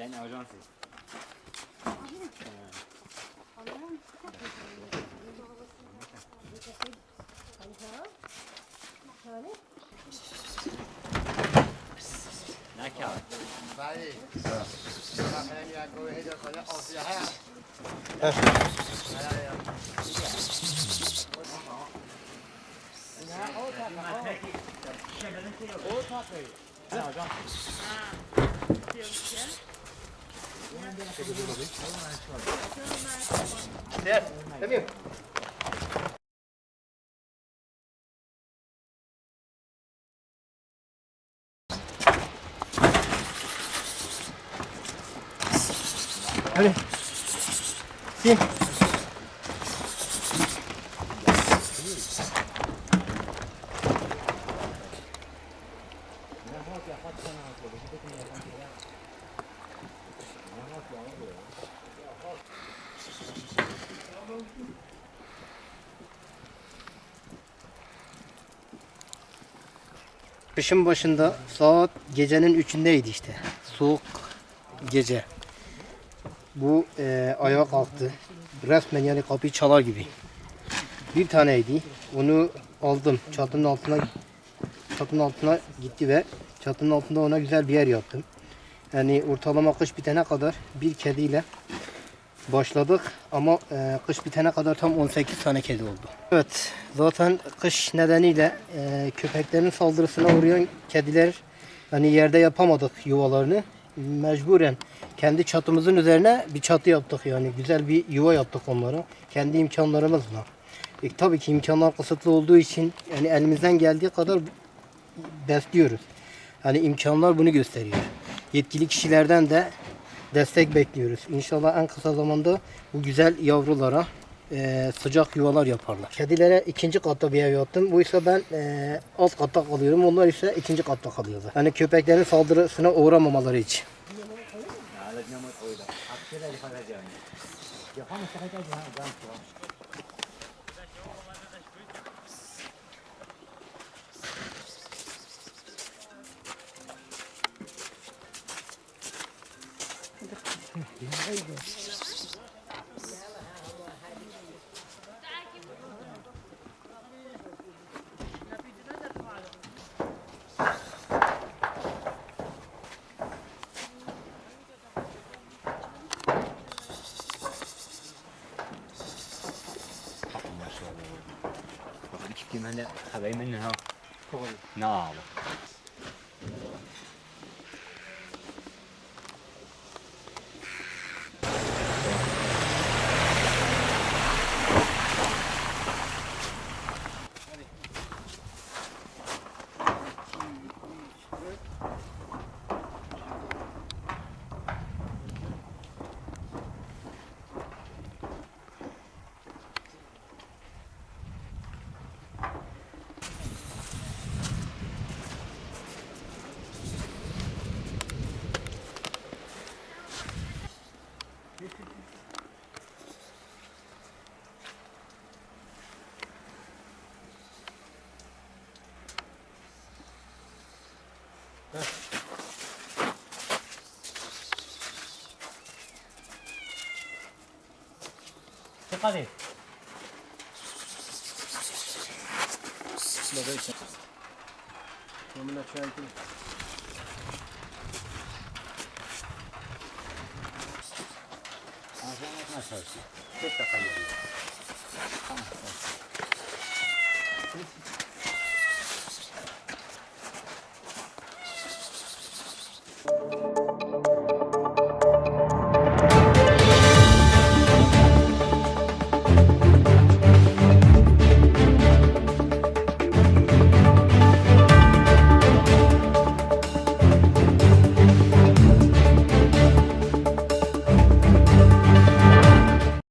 ndani ya agency Åh, takk. 这个这个来来 Kışın başında saat gecenin üçündeydi işte. Soğuk gece. Bu e, ayağa kalktı. Resmen yani kapıyı çalar gibi. Bir taneydi. Onu aldım. Çatının altına çatının altına gitti ve çatının altında ona güzel bir yer yaptım. Yani ortalama kış bitene kadar bir kediyle başladık ama e, kış bitene kadar tam 18 tane kedi oldu. Evet zaten kış nedeniyle e, köpeklerin saldırısına uğrayan kediler hani yerde yapamadık yuvalarını. Mecburen kendi çatımızın üzerine bir çatı yaptık yani güzel bir yuva yaptık onlara kendi imkanlarımızla. E, tabii ki imkanlar kısıtlı olduğu için yani elimizden geldiği kadar besliyoruz. Yani imkanlar bunu gösteriyor. Yetkili kişilerden de destek bekliyoruz. İnşallah en kısa zamanda bu güzel yavrulara e, sıcak yuvalar yaparlar. Kedilere ikinci katta bir ev yaptım. Bu ise ben e, alt katta kalıyorum. Onlar ise ikinci katta kalıyorlar. Yani köpeklerin saldırısına uğramamaları için. كمان هذا منها. نعم dikkat et. Babacığım. Yoluna çentim. Ağzına yakma çalışsın. Tek dakika geliyor.